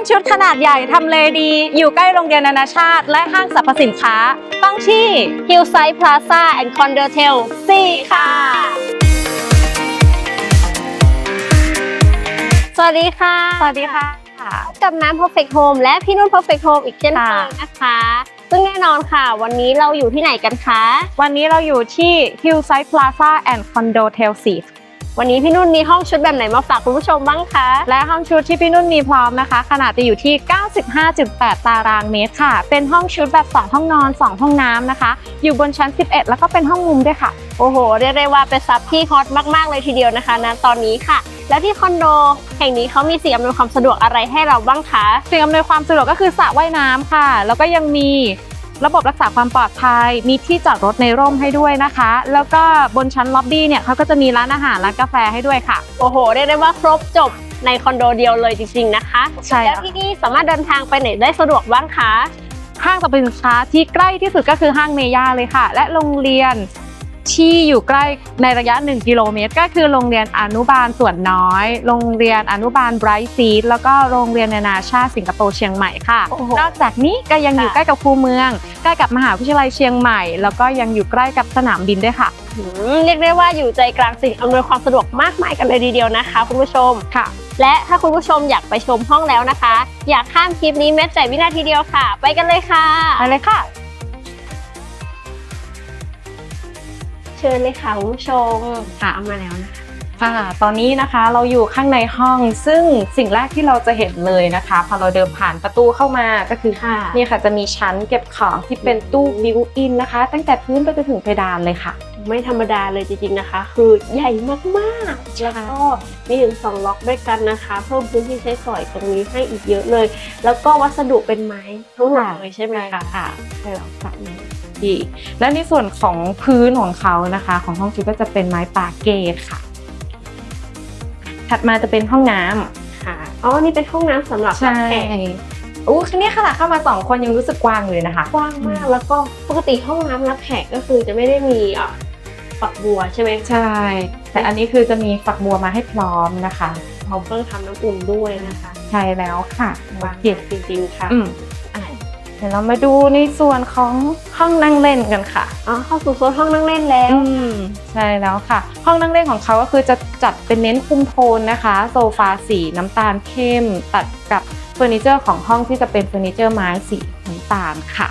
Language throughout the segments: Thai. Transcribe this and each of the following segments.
องชุดขนาดใหญ่ทำเลดี อยู่ใกล้โรงเรียนนานาชาติ และห้างสรรพสินค้า ต้องที่ Hillside Plaza and Condotel 4 ค่ะ สวัสดีค่ะ สวัสดีค่ะพบกับน้ำ Perfect Home และพี่นุ่น Perfect Home อีกเช่นเคยนะคะ ซึ่งแน่นอนค่ะ วันนี้เราอยู่ที่ไหนกันคะ วันนี้เราอยู่ที่ Hillside Plaza and Condo Tel 4 วันนี้พี่นุ่นมีห้องชุดแบบไหนมาฝากคุณผู้ชมบ้างคะ และห้องชุดที่พี่นุ่นมีพร้อมนะคะ ขนาดจะอยู่ที่ 95.8 ตารางเมตรค่ะ เป็นห้องชุดแบบ 2 ห้องนอน 2 ห้องน้ำนะคะ อยู่บนชั้น 11 แล้วก็เป็นห้องมุมด้วยค่ะ โอ้โห เรียกได้ว่าเป็นซับที่ฮอตมาก ๆ เลยทีเดียวนะคะณตอนนี้ค่ะแล้วที่คอนโดแห่งนี้เขามีสิ่งอำนวยความสะดวกอะไรให้เราบ้างคะ สิ่งอำนวยความสะดวกก็คือสระว่ายน้ำค่ะ แล้วก็ยังมี ระบบรักษาความปลอดภัย มีที่จอดรถในร่มให้ด้วยนะคะ แล้วก็บนชั้นล็อบบี้เนี่ยเขาก็จะมีร้านอาหารร้านกาแฟให้ด้วยค่ะ โอ้โหเรียกได้ว่าครบจบในคอนโดเดียวเลยจริงๆนะคะใช่แล้วค่ะที่นี่สามารถเดินทางไปไหนได้สะดวกบ้างคะห้างสรรพสินค้าที่ใกล้ที่สุดก็คือห้างเมย่าเลยค่ะ และโรงเรียน ที่อยู่ใกล้ในระยะ 1 กิโลเมตร ก็คือโรงเรียนอนุบาลส่วนน้อย โรงเรียนอนุบาลไบรท์ซีดแล้วก็โรงเรียนนานาชาติสิงคโปร์เชียงใหม่ค่ะโอ้โหนอกจากนี้ก็ยังอยู่ค่ะใกล้กับคูเมือง ใกล้กับมหาวิทยาลัยเชียงใหม่ แล้วก็ยังอยู่ใกล้กับสนามบินด้วยค่ะอืมเรียกได้ว่าอยู่ใจกลางสิ่งอำนวยความสะดวกมากมายกันเลยทีเดียวนะคะ คุณผู้ชมค่ะ และถ้าคุณผู้ชมอยากไปชมห้องแล้วนะคะ อยากข้ามคลิปนี้แม้แต่วินาทีเดียวค่ะ ไปกันเลยค่ะไปเลยค่ะ เชิญเลยค่ะคุณผู้ชมค่ะเอามาแล้วนะคะค่ะตอนนี้นะคะเราอยู่ข้างในห้องซึ่งสิ่งแรกที่เราจะเห็นเลยนะคะ พอเราเดินผ่านประตูเข้ามาก็คือค่ะนี่ค่ะจะมีชั้นเก็บของที่เป็นตู้บิวอินนะคะ ตั้งแต่พื้นไปจนถึงเพดานเลยค่ะ ไม่ธรรมดาเลยจริงๆนะคะ คือใหญ่มากๆแล้วก็มีถึงสองล็อกด้วยกันนะคะ เพิ่มพื้นที่ใช้สอยตรงนี้ให้อีกเยอะเลย แล้วก็วัสดุเป็นไม้ทั้งหมดเลยใช่ไหมคะค่ะใช่แล้วค่ะ ดีและในส่วนของพื้นของเขานะคะ ของห้องชุดก็จะเป็นไม้ปาเกตค่ะ ถัดมาจะเป็นห้องน้ำค่ะอ๋อนี่เป็นห้องน้ำสำหรับรับแขกอู้คันนี้ขนาดเข้ามาสองคนยังรู้สึกกว้างเลยนะคะ กว้างมากแล้วก็ปกติห้องน้ำรับแขกก็คือจะไม่ได้มีอะฝักบัวใช่ไหมใช่ แต่อันนี้คือจะมีฝักบัวมาให้พร้อมนะคะเขาเครื่องทำน้ำอุ่นด้วยนะคะ ใช่แล้วค่ะกว้างเก็บจริงๆค่ะอืมอะ เดี๋ยวเรามาดูในส่วนของห้องนั่งเล่นกันค่ะ อ๋อเข้าสู่โซนห้องนั่งเล่นแล้ว อืมใช่แล้วค่ะ ห้องนั่งเล่นของเขาก็คือจะจัดเป็นเน้นคุมโทนนะคะ โซฟาสีน้ำตาลเข้ม ตัดกับเฟอร์นิเจอร์ของห้องที่จะเป็นเฟอร์นิเจอร์ไม้สีน้ำตาลค่ะ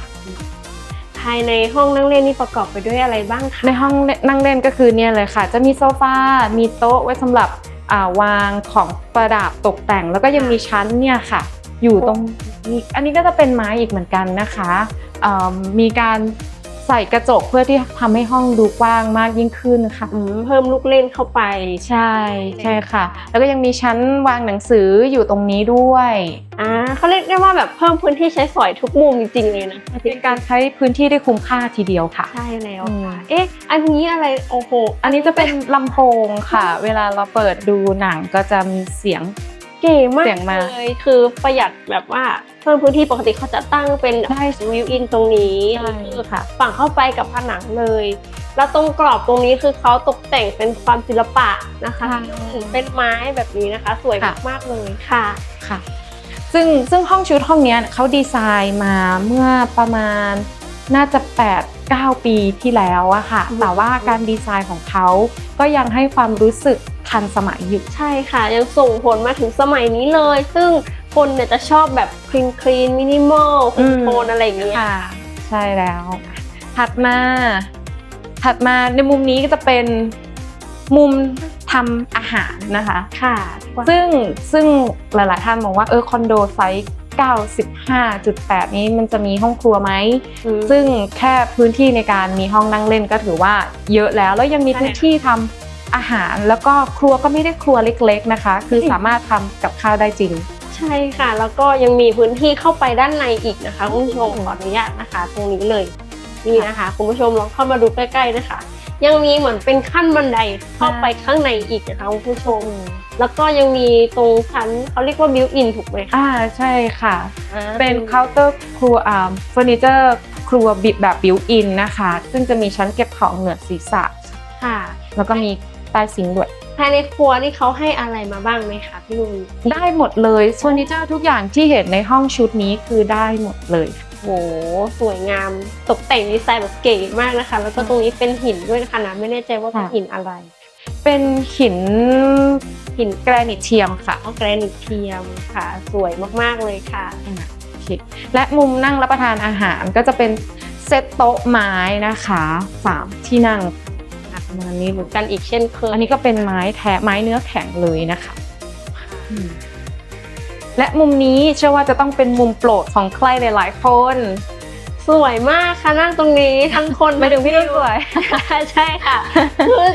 ภายในห้องนั่งเล่นนี่ประกอบไปด้วยอะไรบ้างคะ ในห้องนั่งเล่นก็คือเนี่ยเลยค่ะ จะมีโซฟา มีโต๊ะไว้สำหรับอ่าวางของประดับตกแต่ง แล้วก็ยังมีชั้นเนี่ยค่ะ อยู่ตรงนี้ อันนี้ก็จะเป็นไม้อีกเหมือนกันนะคะอ่ามีการใส่กระจกเพื่อที่ทำให้ห้องดูกว้างมากยิ่งขึ้นค่ะอืมเพิ่มลูกเล่นเข้าไปใช่ใช่ค่ะ แล้วก็ยังมีชั้นวางหนังสืออยู่ตรงนี้ด้วยอ่าเขาเรียกได้ว่าแบบเพิ่มพื้นที่ใช้สอยทุกมุมจริงๆเลยนะเป็นการใช้พื้นที่ได้คุ้มค่าทีเดียวค่ะ ใช่แล้วอืมค่ะเอ๊ะอันนี้อะไรโอ้โหอันนี้จะเป็นลำโพงค่ะ เวลาเราเปิดดูหนังก็จะมีเสียง เก๋มากเสียงมา เลยคือประหยัดแบบว่าเพิ่มพื้นที่ปกติเขาจะตั้งเป็นใช่วิวอินตรงนี้ใช่ คือค่ะ ฝังเข้าไปกับผนังเลย แล้วตรงกรอบตรงนี้คือเขาตกแต่งเป็นความศิลปะนะคะ เป็นไม้แบบนี้นะคะ สวยมากๆเลยค่ะ ค่ะ ซึ่งซึ่งห้องชุดห้องเนี้ยเขาดีไซน์มาเมื่อประมาณน่าจะ 8 9 ปีที่แล้วอะค่ะ อืม แต่ว่าการดีไซน์ของเขาก็ยังให้ความรู้สึก ทันสมัยอยู่ ใช่ค่ะ ยังส่งผลมาถึงสมัยนี้เลย ซึ่งคนเนี่ยจะชอบแบบคลีนคลีนมินิมอลคุอืมมโทนอะไรอย่างเงี้ยค่ะใช่แล้ว ถัดมา ถัดมาในมุมนี้ก็จะเป็นมุมทำอาหารนะคะ ค่ะ ซึ่งซึ่งหลายๆท่านมองว่าเออคอนโดไซส์95.8 นี้มันจะมีห้องครัวไหม ซึ่งแค่พื้นที่ในการมีห้องนั่งเล่นก็ถือว่าเยอะแล้ว แล้วยังมีใช่พื้นที่ทำ อาหารแล้วก็ครัวก็ไม่ได้ครัวเล็ก ๆนะคะ คือสามารถทำกับข้าวได้จริง ใช่ค่ะ แล้วก็ยังมีพื้นที่เข้าไปด้านในอีกนะคะคุณผู้ชมขออนุญาตนะคะ ตรงนี้เลยนี่นะคะคุณผู้ชมลองเข้ามาดูใกล้ๆนะคะ ยังมีเหมือนเป็นขั้นบันไดเข้าไปข้างในอีกนะคะคุณผู้ชม แล้วก็ยังมีตรงชั้นเขาเรียกว่าบิวอินถูกไหมคะอ่าใช่ค่ะอ่าเป็นเคาน์เตอร์ครัวอ่าเฟอร์นิเจอร์ครัวบิแบบบิวอินนะคะ ซึ่งจะมีชั้นเก็บของเหนือศีรษะค่ะ แล้วก็มี ใต้ซิงค์ด้วยภายในครัวนี่เขาให้อะไรมาบ้างไหมคะพี่นุ่นได้หมดเลยเฟอร์นิเจอร์ทุกอย่างที่เห็นในห้องชุดนี้คือได้หมดเลย โหสวยงามตกแต่งดีไซน์แบบเก๋มากนะคะ แล้วก็ตรงนี้เป็นหินด้วยนะคะนะไม่แน่ใจว่าเป็นค่ะหินอะไร เป็นหินหินแกรนิตเทียมค่ะแกรนิตเทียมค่ะ สวยมากๆเลยค่ะโอเคและมุมนั่งรับประทานอาหารก็จะเป็นเซตโต๊ะไม้นะคะสามที่นั่ง ประมาณนี้เลยกันอีกเช่นเคยอันนี้ก็เป็นไม้แท้ไม้เนื้อแข็งเลยนะคะอืมและมุมนี้เชื่อว่าจะต้องเป็นมุมโปรดของใครหลายๆคน สวยมากค่ะนั่งตรงนี้ทั้งคนไม่ถึงพี่นุ่นสวย ใช่ค่ะคือ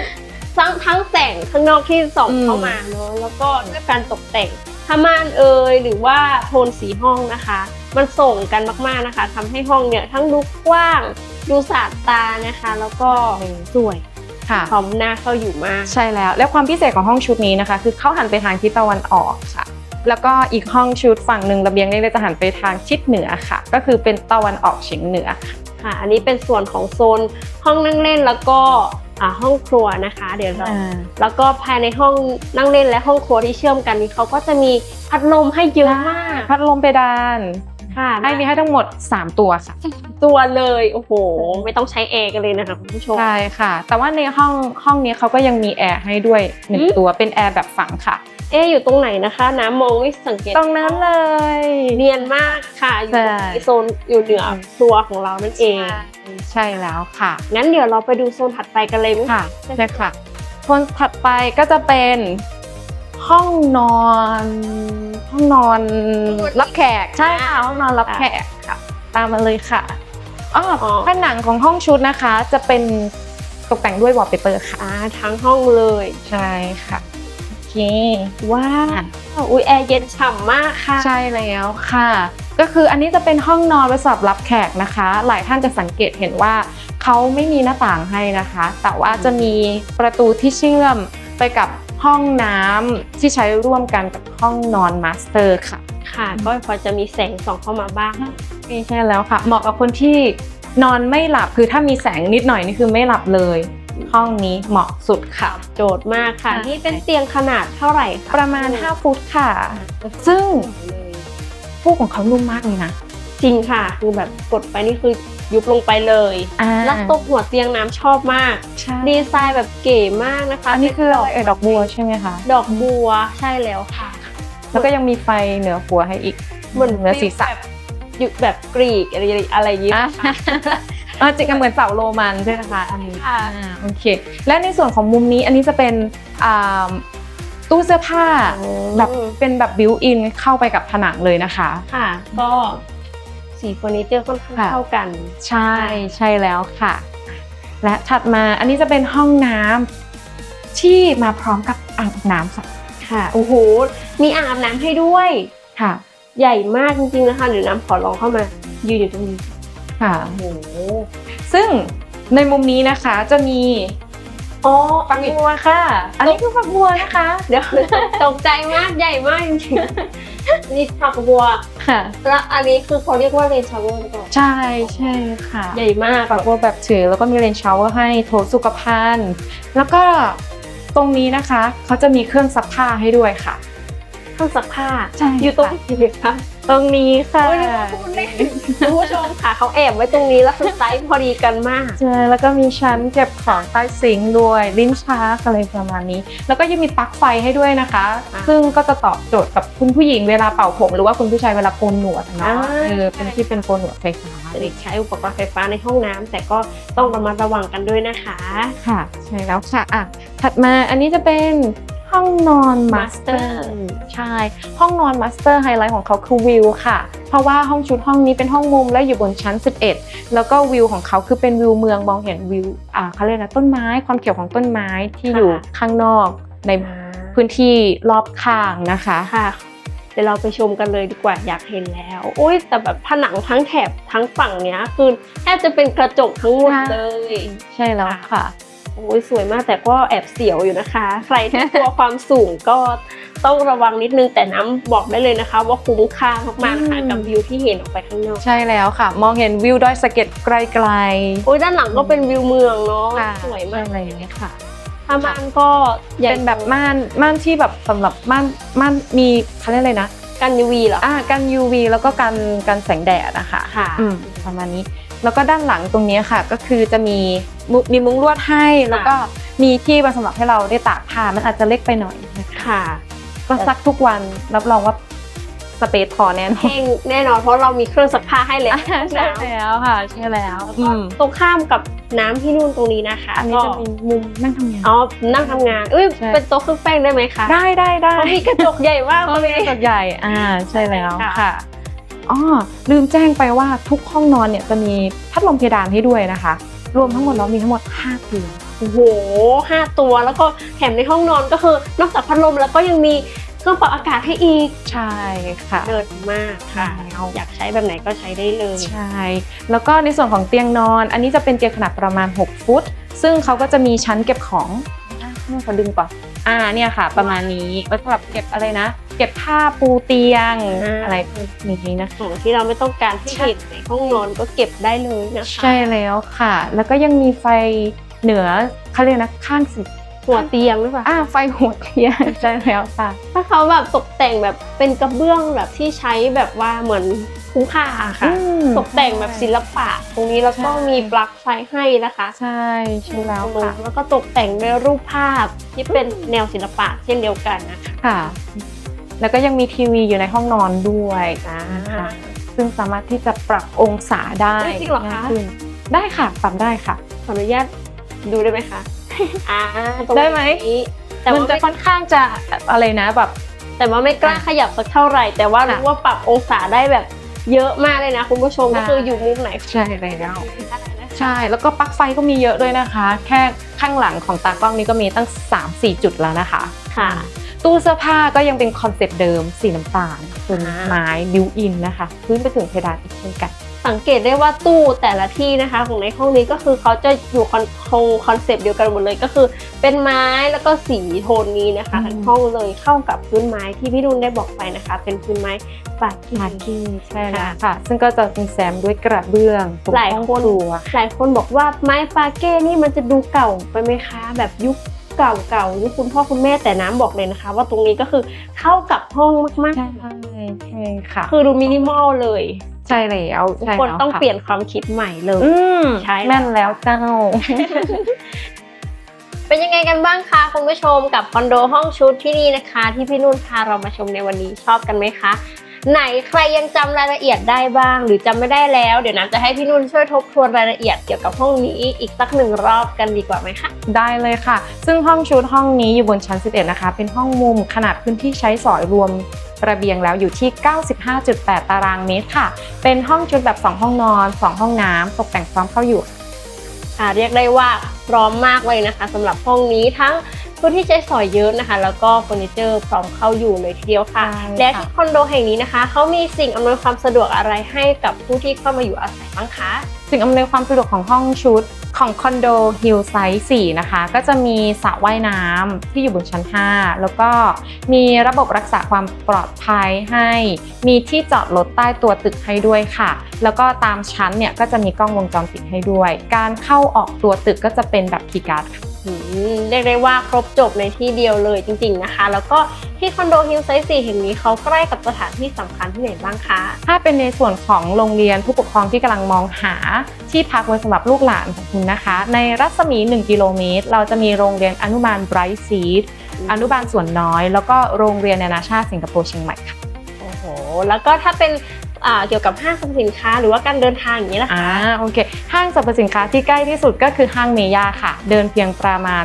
ทั้งทั้งแสงข้างนอกที่ส่องอืมเข้ามาเนอะแล้วก็ด้วยการตกแต่งผ้าม่านเอยหรือว่าโทนสีห้องนะคะ มันส่งกันมากๆนะคะทำให้ห้องเนี่ยทั้งดูกว้างดูสะอาดตานะคะ แล้วก็สวยค่ะ พร้อมหน้าเข้าอยู่มาก ใช่แล้ว และความพิเศษของห้องชุดนี้นะคะ คือเขาหันไปทางทิศตะวันออกค่ะ แล้วก็อีกห้องชุดฝั่งหนึ่งระเบียงนี่จะหันไปทางทิศเหนือค่ะ ก็คือเป็นตะวันออกเฉียงเหนือค่ะค่ะอันนี้เป็นส่วนของโซนห้องนั่งเล่นแล้วก็อ่าห้องครัวนะคะ เดี๋ยวเราแล้วก็ภายในห้องนั่งเล่นและห้องครัวที่เชื่อมกันนี้เขาก็จะมีพัดลมให้เยอะมาก พัดลมเพดาน ค่ะให้มีให้ทั้งหมด 3 ตัวค่ะ ตัวเลยโอ้โห ไม่ต้องใช้แอร์กันเลยนะคะคุณผู้ชมใช่ค่ะ แต่ว่าในห้องห้องนี้เขาก็ยังมีแอร์ให้ด้วยหนึ่งอืมตัวเป็นแอร์แบบฝังค่ะเอ๊ะอยู่ตรงไหนนะคะ น้ำมองไม่สังเกตตรงนั้นเลย เนียนมากค่ะ อยู่ใช่ในโซนอยู่เหนือครัวของเรานั่นเอง ใช่แล้วค่ะ งั้นเดี๋ยวเราไปดูโซนถัดไปกันเลยไหมค่ะใช่ค่ะโซนถัดไปก็จะเป็น ห้องนอน ห้องนอนรับแขกใช่ค่ะห้องนอนรับแขกค่ะ ตามมาเลยค่ะอ๋อผนังของห้องชุดนะคะ จะเป็นตกแต่งด้วยวอลเปเปอร์ค่ะอ่าทั้งห้องเลยใช่ค่ะโอเคว้าวอุ้ยแอร์เย็นฉ่ำมากค่ะ ใช่แล้วค่ะ ก็คืออันนี้จะเป็นห้องนอนไว้สำหรับรับแขกนะคะ หลายท่านจะสังเกตเห็นว่าเขาไม่มีหน้าต่างให้นะคะ แต่ว่าจะมีประตูที่เชื่อมไปกับ ห้องน้ำที่ใช้ร่วมกันกับห้องนอนมาสเตอร์ค่ะ ค่ะ ก็พอจะมีแสงส่องเข้ามาบ้างนี่ใช่แล้วค่ะ เหมาะกับคนที่นอนไม่หลับคือถ้ามีแสงนิดหน่อยนี่คือไม่หลับเลย ห้องนี้เหมาะสุดค่ะ โจทย์มากค่ะใช่นี่เป็นเตียงขนาดเท่าไหร่คะประมาณ 5 ฟุตค่ะ ซึ่งฟูกของเขานุ่มมากเลยนะจริงค่ะ คือแบบกดไปนี่คือ ยุบลงไปเลยอ่าแล้วตกหัวเตียงน้ำชอบมาก ใช่ดีไซน์แบบเก๋มากนะคะอันนี้คืออะไรเอ่ยดอกบัวใช่ไหมคะ ดอกบัวใช่แล้วค่ะ แล้วก็ยังมีไฟเหนือหัวให้อีกเหมือนเหนือศีรษะแบบยุแบบกรีกอะไรอะไรอย่างงี้อะเออจริงๆเหมือนเสาโรมันใช่ไหมคะอันนี้ค่ะ อ่าโอเค และในส่วนของมุมนี้อันนี้จะเป็นอ่าตู้เสื้อผ้า แบบเป็นแบบบิวอินเข้าไปกับผนังเลยนะคะ ค่ะ ก็ สีเฟอร์นิเจอร์ค่อนข้างค่ะ เข้ากัน ใช่ใช่แล้วค่ะ และถัดมาอันนี้จะเป็นห้องน้ำที่มาพร้อมกับอ่างอาบน้ำค่ะค่ะ โอ้โห มีอ่างอาบน้ำให้ด้วย ค่ะใหญ่มากจริงๆนะคะเดี๋ยวน้ำขอลองเข้ามายืนอยู่ตรงนี้ค่ะ โอ้โหซึ่งในมุมนี้นะคะจะมีอ๋อฝักบัวค่ะ อันนี้คือฝักบัวนะคะ เดี๋ยว ตกใจมากใหญ่มากจริงๆ นี่ฝักบัว ค่ะ แล้วอันนี้คือเขาเรียกว่าเรนชาวเวอร์หรือเปล่าใช่ใช่ค่ะ ใหญ่มากฝักบัวแบบถือแล้วก็มีเลนชาวเวอร์ให้โถสุขภัณฑ์แล้วก็ตรงนี้นะคะเขาจะมีเครื่องซักผ้าให้ด้วยค่ะ เครื่องซักผ้า ใช่อยู่ตรงนี้เลยค่ะ ตรงนี้ค่ะโอ้ยนึกว่าพูดเล่นคุณผู้ชมค่ะเขาแอบไว้ตรงนี้แล้วคือไซส์พอดีกันมากใช่แล้วก็มีชั้นเก็บของใต้ซิงค์ด้วยลิ้นชักอะไรประมาณนี้ แล้วก็ยังมีปลั๊กไฟให้ด้วยนะคะอ่าซึ่งก็จะตอบโจทย์กับคุณผู้หญิงเวลาเป่าผมหรือว่าคุณผู้ชายเวลาโกนหนวดอะเนาะอ่าเออเป็นที่เป็นโกนหนวดไฟฟ้าจะได้ใช้อุปกรณ์ไฟฟ้าในห้องน้ำแต่ก็ต้องระมัดระวังกันด้วยนะคะค่ะใช่แล้วค่ะอะถัดมาอันนี้จะเป็น ห้องนอนมาสเตอ Master ร์ใช่ ห้องนอนมาสเตอร์ไฮไลท์ของเขาคือวิวค่ะ เพราะว่าห้องชุดห้องนี้เป็นห้องมุมและอยู่บนชั้น 11 แล้วก็วิวของเขาคือเป็นวิวเมืองมองเห็นวิวอ่าเขาเรียกนะต้นไม้ความเขียวของต้นไม้ที่อยู่ข้างนอกในพื้นที่รอบข้างนะคะค่ะเดี๋ยวเราไปชมกันเลยดีกว่าอยากเห็นแล้วโอ้ยแต่แบบผนังทั้งแถบทั้งฝั่งเนี้ยคือแทบจะเป็นกระจกทั้งหมดค่ะเลย ใช่แล้วค่ะ โอ้ยสวยมากแต่ก็แอบเสียวอยู่นะคะ ใครที่กลัวความสูงก็ต้องระวังนิดนึงแต่น้ำบอกได้เลยนะคะ ว่าคุ้มค่ามากๆนะคะอืมกับวิวที่เห็นออกไปข้างนอกใช่แล้วค่ะ มองเห็นวิวดอยสะเก็ดไกลๆโอ้ยด้านหลังก็เป็นวิวเมืองเนาะค่ะสวยมากอะไรอย่างเงี้ยค่ะผ้าม่านก็ใหญ่เป็นแบบม่านม่านที่แบบสำหรับม่านม่านมีเขาเรียกอะไรนะกัน UV เหรออ่ากัน UV แล้วก็กันกันแสงแดดนะคะค่ะอืมประมาณนี้ แล้วก็ด้านหลังตรงนี้ค่ะ ก็คือจะมีมุมีมุ้งลวดให้แล้วก็มีที่ไว้สำหรับให้เราได้ตากผ้ามันอาจจะเล็กไปหน่อยนะคะค่ะก็ซักทุกวันรับรองว่าสเปซพอแน่นอนแห้งแน่นอนเพราะเรามีเครื่องซักผ้าให้เลยอ่าใช่แล้วค่ะใช่แล้วอืมตรงข้ามกับน้ำที่นู่นตรงนี้นะคะ อันนี้จะมีมุมนั่งทำงานอ๋อนั่งทำงานเอ้ยใช่เป็นโต๊ะเครื่องแป้งได้ไหมคะได้ได้ได้เขามีกระจกใหญ่มากเขามีกระจกใหญ่อ่าใช่แล้วค่ะค่ะ อ๋อลืมแจ้งไปว่าทุกห้องนอนเนี่ยจะมีพัดลมเพดานให้ด้วยนะคะ รวมทั้งหมดแล้วมีทั้งหมด 5 ตัวโอ้โหห้าตัวแล้วก็แถมในห้องนอนก็คือนอกจากพัดลมแล้วก็ยังมีเครื่องปรับอากาศให้อีก ใช่ค่ะเลิศมากค่ะใช่แล้วอยากใช้แบบไหนก็ใช้ได้เลย ใช่ แล้วก็ในส่วนของเตียงนอน อันนี้จะเป็นเตียงขนาดประมาณ 6 ฟุต ซึ่งเขาก็จะมีชั้นเก็บของอะนี่ขอดึงก่อน อ่าเนี่ยค่ะ ประมาณนี้ไว้สำหรับเก็บอะไรนะ เก็บผ้าปูเตียงอ่า อะไรพวกนี้นะคะของที่เราไม่ต้องการให้ใช่เห็นในห้องนอนก็เก็บได้เลยนะคะ ใช่แล้วค่ะ แล้วก็ยังมีไฟเหนือเขาเรียกนะข้างสิ หัวเตียงหรือเปล่าอ่าไฟหัวเตียงใช่แล้วค่ะ ถ้าเขาแบบตกแต่งแบบเป็นกระเบื้องแบบที่ใช้แบบว่าเหมือนคุ้มค่าอะค่ะอืมตกแต่งแบบศิลปะ ตรงนี้แล้วก็ใช่มีปลั๊กไฟให้นะคะ ใช่ใช่แล้วค่ะแล้วก็ตกแต่งด้วยรูปภาพที่เป็นแนวศิลปะเช่นเดียวกันนะคะค่ะ แล้วก็ยังมีทีวีอยู่ในห้องนอนด้วยนะอ่าคะซึ่งสามารถที่จะปรับองศาได้เฮ้ยจริงเหรอคะง่ายขึ้นได้ค่ะปรับได้ค่ะขออนุญาตดูได้ไหมคะ อ่าตรงได้ไหมนี้แต่มันว่าจะไม่ค่อนข้างจะอะไรนะแบบ แต่ว่าไม่กล้าขยับสักเท่าไหร่ แต่ว่ารู้ค่ะว่าปรับองศาได้แบบเยอะมากเลยนะ คุณผู้ชมใช่ก็คืออยู่มุมไหนใช่แล้วได้นะคะใช่แล้วก็ปลั๊กไฟก็มีเยอะด้วยนะคะ แค่ข้างหลังของตากล้องนี้ก็มีตั้ง 3-4 จุดแล้วนะคะ ค่ะ ตู้เสื้อผ้าก็ยังเป็นคอนเซปต์เดิมสีน้ำตาลเป็นอ่า ไม้บิวอินนะคะ พื้นไปถึงเพดานอีกเช่นกัน สังเกตได้ว่าตู้แต่ละที่นะคะ ของในห้องนี้ก็คือเขาจะอยู่คอนคงคอนเซปต์เดียวกันหมดเลยก็คือ เป็นไม้แล้วก็สีโทนนี้นะคะอืมทั้งห้องเลยเข้ากับพื้นไม้ที่พี่นุ่นได้บอกไปนะคะ เป็นพื้นไม้ปากีมาร์กิ้งใช่แล้วค่ะค่ะ ซึ่งก็จะมีแซมด้วยกระเบื้องตรงหลายห้องคนครัวหลายคนบอกว่าไม้ปาเก้นี่มันจะดูเก่าไปไหมคะ แบบยุคเก่าเก่าๆยุคคุณพ่อคุณแม่แต่น้ำบอกเลยนะคะ ว่าตรงนี้ก็คือเข้ากับห้องมากใช่ใช่ค่ะๆคือดูมินิมอลเลย ใช่แล้วทุกใช่คนแล้วต้องค่ะเปลี่ยนความคิดใหม่เลยอืมใช่แล้วแม่นแล้วเจ้า เป็นยังไงกันบ้างคะคุณผู้ชมกับคอนโดห้องชุดที่นี่นะคะ ที่พี่นุ่นพาเรามาชมในวันนี้ชอบกันไหมคะ ไหนใครยังจำรายละเอียดได้บ้าง หรือจำไม่ได้แล้ว เดี๋ยวน้ำจะให้พี่นุ่นช่วยทบทวนรายละเอียดเกี่ยวกับห้องนี้อีกสักหนึ่งรอบกันดีกว่าไหมคะ ได้เลยค่ะ ซึ่งห้องชุดห้องนี้อยู่บนชั้น 11 นะคะ เป็นห้องมุมขนาดพื้นที่ใช้สอยรวม ระเบียงแล้วอยู่ที่ 95.8 ตารางเมตรค่ะ เป็นห้องชุดแบบ 2 ห้องนอน 2 ห้องน้ำตกแต่งพร้อมเข้าอยู่อ่าเรียกได้ว่าพร้อมมากเลยนะคะสำหรับห้องนี้ทั้งพื้นที่ใช้สอยเยอะนะคะ แล้วก็เฟอร์นิเจอร์พร้อมเข้าอยู่เลยทีเดียวค่ะใช่ค่ะ และที่คอนโดแห่งนี้นะคะเขามีสิ่งอำนวยความสะดวกอะไรให้กับผู้ที่เข้ามาอยู่อาศัยบ้างคะสิ่งอำนวยความสะดวกของห้องชุด ของคอนโดฮิลไซส์4นะคะ ก็จะมีสระว่ายน้ำที่อยู่บนชั้น 5 แล้วก็มีระบบรักษาความปลอดภัยให้ มีที่จอดรถใต้ตัวตึกให้ด้วยค่ะ แล้วก็ตามชั้นเนี่ยก็จะมีกล้องวงจรปิดให้ด้วย การเข้าออกตัวตึกก็จะเป็นแบบคีย์การ์ดค่ะ เรียกได้ว่าครบจบในที่เดียวเลยจริง ๆนะคะ แล้วก็ที่คอนโดฮิลไซส์4แห่งนี้เขาใกล้กับสถานที่สำคัญที่ไหนบ้างคะ ถ้าเป็นในส่วนของโรงเรียนผู้ปกครองที่กำลังมองหา ที่พักไว้สำหรับลูกหลานของคุณนะคะ ในรัศมี 1 กิโลเมตร เราจะมีโรงเรียนอนุบาลไบรท์ซีดอนุบาลส่วนน้อย แล้วก็โรงเรียนนานาชาติสิงคโปร์เชียงใหม่ค่ะโอ้โห แล้วก็ถ้าเป็นอ่า เกี่ยวกับห้างสรรพสินค้า หรือว่าการเดินทางอย่างนี้นะคะอ่าโอเค ห้างสรรพสินค้าที่ใกล้ที่สุดก็คือห้างเมย่าค่ะ เดินเพียงประมาณ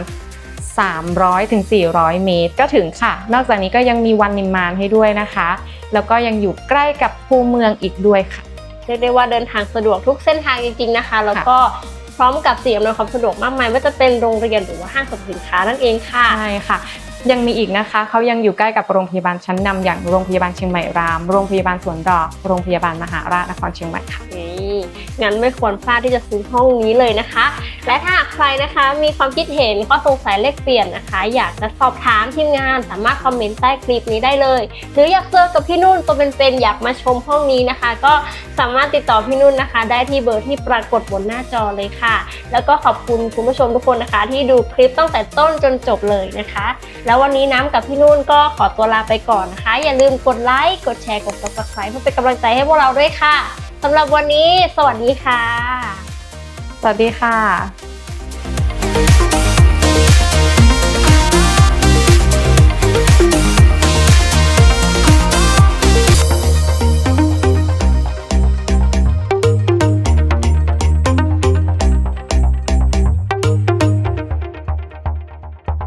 300ถึง400 เมตรก็ถึงค่ะ นอกจากนี้ก็ยังมีวันนิมมานให้ด้วยนะคะ แล้วก็ยังอยู่ใกล้กับคูเมืองอีกด้วยค่ะเรียกได้ว่าเดินทางสะดวกทุกเส้นทางจริง ๆนะคะ แล้วก็พร้อมกับสิ่งอำนวยความสะดวกมากมายว่าจะเป็นโรงเรียนหรือว่าห้างสรรพสินค้านั่นเองค่ะใช่ค่ะ ยังมีอีกนะคะ เขายังอยู่ใกล้กับโรงพยาบาลชั้นนำอย่างโรงพยาบาลเชียงใหม่ราม โรงพยาบาลสวนดอก โรงพยาบาลมหาราชนครเชียงใหม่ค่ะนี่ งั้นไม่ควรพลาดที่จะซื้อห้องนี้เลยนะคะ และถ้าใครนะคะมีความคิดเห็นข้อสงสัยเลขเปลี่ยนนะคะ อยากจะสอบถามทีมงานสามารถคอมเมนต์ใต้คลิปนี้ได้เลย หรืออยากเจอกับพี่นุ่นตัวเป็นๆอยากมาชมห้องนี้นะคะ ก็สามารถติดต่อพี่นุ่นนะคะ ได้ที่เบอร์ที่ปรากฏบนหน้าจอเลยค่ะ แล้วก็ขอบคุณคุณผู้ชมทุกคนนะคะ ที่ดูคลิปตั้งแต่ต้นจนจบเลยนะคะ แล้ววันนี้น้ำกับพี่นุ่นก็ขอตัวลาไปก่อนนะคะ อย่าลืมกดไลค์กดแชร์กด subscribe เพื่อเป็นกำลังใจให้พวกเราด้วยค่ะ สำหรับวันนี้ สวัสดีค่ะ สวัสดีค่ะ